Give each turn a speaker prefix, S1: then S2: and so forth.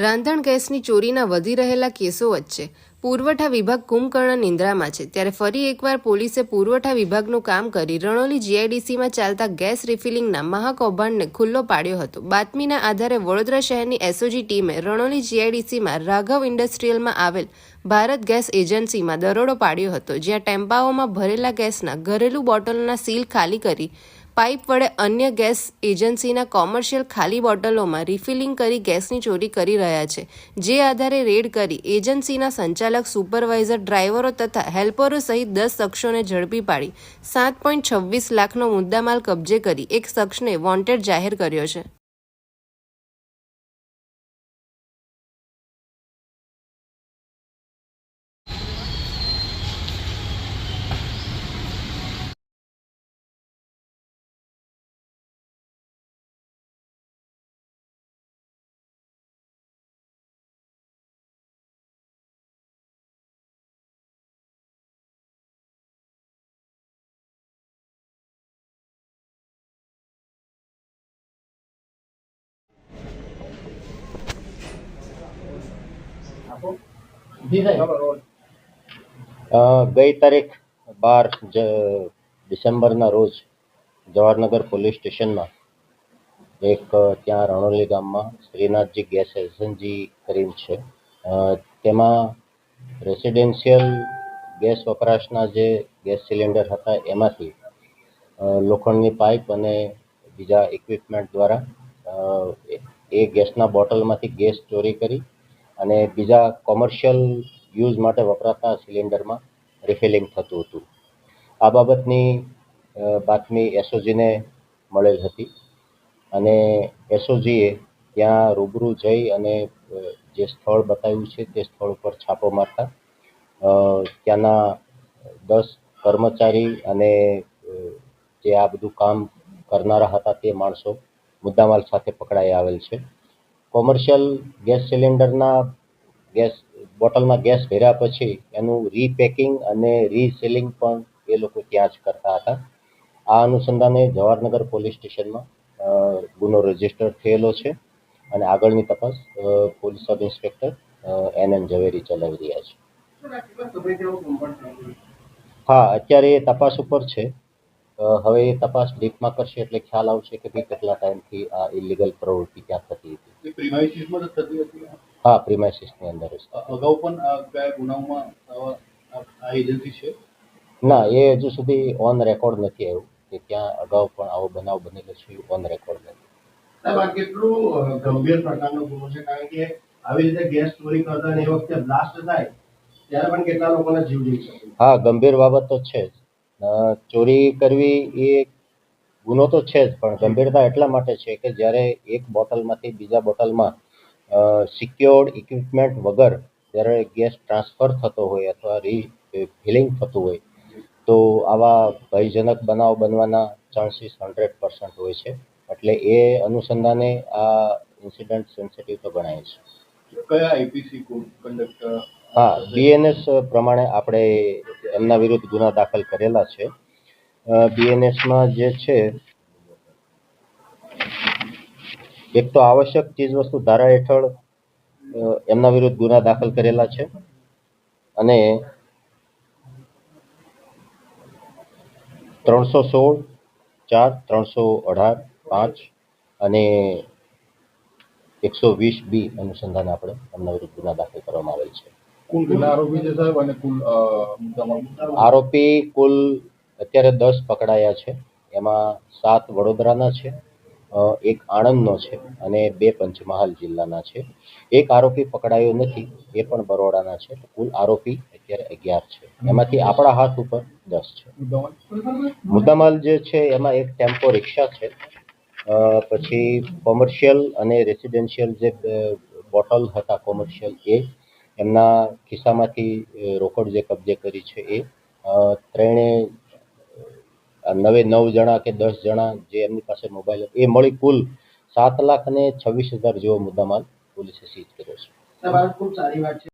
S1: રાંધણ ગેસની ચોરીના વધી રહેલા કેસો વચ્ચે પુરવઠા વિભાગ કુંભકર્ણ નિંદ્રામાં છે. ત્યારે ફરી એકવાર પોલીસે પુરવઠા વિભાગનું કામ કરી રણોલી જીઆઈડીસીમાં ચાલતા ગેસ રિફિલિંગના મહાકૌભાંડને ખુલ્લો પાડ્યો હતો. બાતમીના આધારે વડોદરા શહેરની એસઓજી ટીમે રણોલી જીઆઈડીસીમાં રાઘવ ઇન્ડસ્ટ્રીયલમાં આવેલ ભારત ગેસ એજન્સીમાં દરોડો પાડ્યો હતો, જ્યાં ટેમ્પાઓમાં ભરેલા ગેસના ઘરેલું બોટલના સીલ ખાલી કરી પાઇપ વડે અન્ય ગેસ એજન્સીના કોમર્શિયલ ખાલી બોટલોમાં રિફિલિંગ કરી ગેસની ચોરી કરી રહ્યા છે. જે આધારે રેડ કરી એજન્સીના સંચાલક, સુપરવાઇઝર ડ્રાઈવરો તથા હેલ્પરો સહિત દસ શખ્સોને ઝડપી પાડી. સાત પોઈન્ટ છવ્વીસ લાખનો મુદ્દામાલ કબજે કરી એક શખ્સને વોન્ટેડ જાહેર કર્યો છે.
S2: ગઈ તારીખ બાર ડિસેમ્બરના રોજ જવાહરનગર પોલીસ સ્ટેશનમાં એક, ત્યાં રણોલી ગામમાં શ્રીનાથજી ગેસ એજન્સી કરીને છે. તેમાં રેસિડેન્શિયલ ગેસ વપરાશના જે ગેસ સિલિન્ડર હતા એમાંથી લોખંડની પાઇપ અને બીજા ઇક્વિપમેન્ટ દ્વારા એ ગેસના બોટલમાંથી ગેસ ચોરી કરી અને બીજા કોમર્શિયલ યુઝ માટે વપરાતા સિલિન્ડરમાં રિફિલિંગ થતું હતું. આ બાબતની બાતમી એસઓજીને મળેલ હતી. અને એસઓજીએ ત્યાં રૂબરૂ જઈ અને જે સ્થળ બતાવ્યું છે તે સ્થળ ઉપર છાપો મારતા ત્યાંના દસ કર્મચારી અને જે આ બધું કામ કરનારા હતા તે માણસો મુદ્દામાલ સાથે પકડાઈ આવેલ છે. કોમર્શિયલ ગેસ સિલિન્ડરના ગેસ બોટલમાં ગેસ ભર્યા પછી એનું રીપેકિંગ અને રીસેલિંગ પણ એ લોકો ત્યાં જ કરતા હતા. આ અનુસંધાને જવાહરનગર પોલીસ સ્ટેશનમાં ગુનો રજિસ્ટર થયેલો છે અને આગળની તપાસ police sub inspector N N Zaveri ચલાવી રહ્યા છે? હા અત્યારે એ તપાસ ઉપર છે. હવે એ તપાસ ડીપમાં કરશે એટલે ખ્યાલ આવશે કે ભાઈ કેટલા ટાઈમથી આ ઇલીગલ પ્રવૃત્તિ ક્યાં થતી હતી. હા પ્રિમાઇસીસની અંદર જ.
S3: અગાઉ પણ કયા ગુનાઓમાં આ એજન્સી છે?
S2: ના એ હજુ સુધી ઓન રેકોર્ડ નથી આવ્યું કે ત્યાં અગાઉ પણ આવો બનાવ બનેલો છે ઓન રેકોર્ડ નથી.
S4: કેટલું ગંભીર પ્રકારનો ગુનો છે કારણ કે આવી રીતે ગેસ ચોરી કરતા એ વખતે બ્લાસ્ટ થાય ત્યારે પણ કેટલા લોકોના જીવ જઈ શકે?
S2: હા ગંભીર બાબત તો છે જ. ચોરી કરવી એ ગુનો તો છે જ, પણ ગંભીરતા એટલા માટે છે કે જ્યારે એક બોટલમાંથી બીજા બોટલમાં સિક્યોર્ડ ઇક્વિપમેન્ટ વગર જ્યારે ગેસ ટ્રાન્સફર થતો હોય અથવા રી ફિલિંગ થતું હોય, તો આવા ભયજનક બનાવ બનવાના ચાન્સીસ હંડ્રેડ પર્સન્ટ હોય છે. એટલે એ અનુસંધાને આ ઇન્સિડન્ટ સેન્સિટિવ તો ગણાય છે.
S3: કયા આઈપીસી કોડ કન્ડક્ટ
S2: હા બીએનએસ પ્રમાણે આપણે એમના વિરુદ્ધ ગુના દાખલ કરેલા છે. બીએનએસમાં જે છે, એક તો આવશ્યક ચીજવસ્તુ ધારા હેઠળ એમના વિરુદ્ધ ગુના દાખલ કરેલા છે. અને ત્રણસો સોળ, ચાર, ત્રણસો અઢાર, પાંચ અને એકસો વીસ બી અનુસંધાન આપણે એમના વિરુદ્ધ ગુના દાખલ કરવામાં આવેલ છે.
S3: કુલ કેટલા આરોપી છે સાહેબ અને કુલ
S2: આરોપી કુલ અત્યારે દસ પકડાયા છે. એમાં સાત વડોદરાના છે એક આણંદનો છે અને બે પંચમહાલ જિલ્લાના છે. એક આરોપી પકડાયો નથી એ પણ બરોડાના છે. કુલ આરોપી અત્યારે અગિયાર છે. એમાંથી આપણા હાથ ઉપર દસ છે.
S3: મુદ્દામાલ?
S2: જે છે એમાં એક ટેમ્પો રિક્ષા છે. પછી કોમર્શિયલ અને રેસિડેન્શિયલ જે બોટલ હતા કોમર્શિયલ એ એમના ખિસ્સામાંથી રોકડ જે કબજે કરી છે એ ત્રણે નવે, નવ જણા કે દસ જણા જે એમની પાસે મોબાઈલ એ મળી કુલ સાત લાખ અને છવ્વીસ હજાર જેવો મુદ્દામાલ પોલીસે સીઝ કર્યો છે.
S4: ખૂબ સારી વાત છે.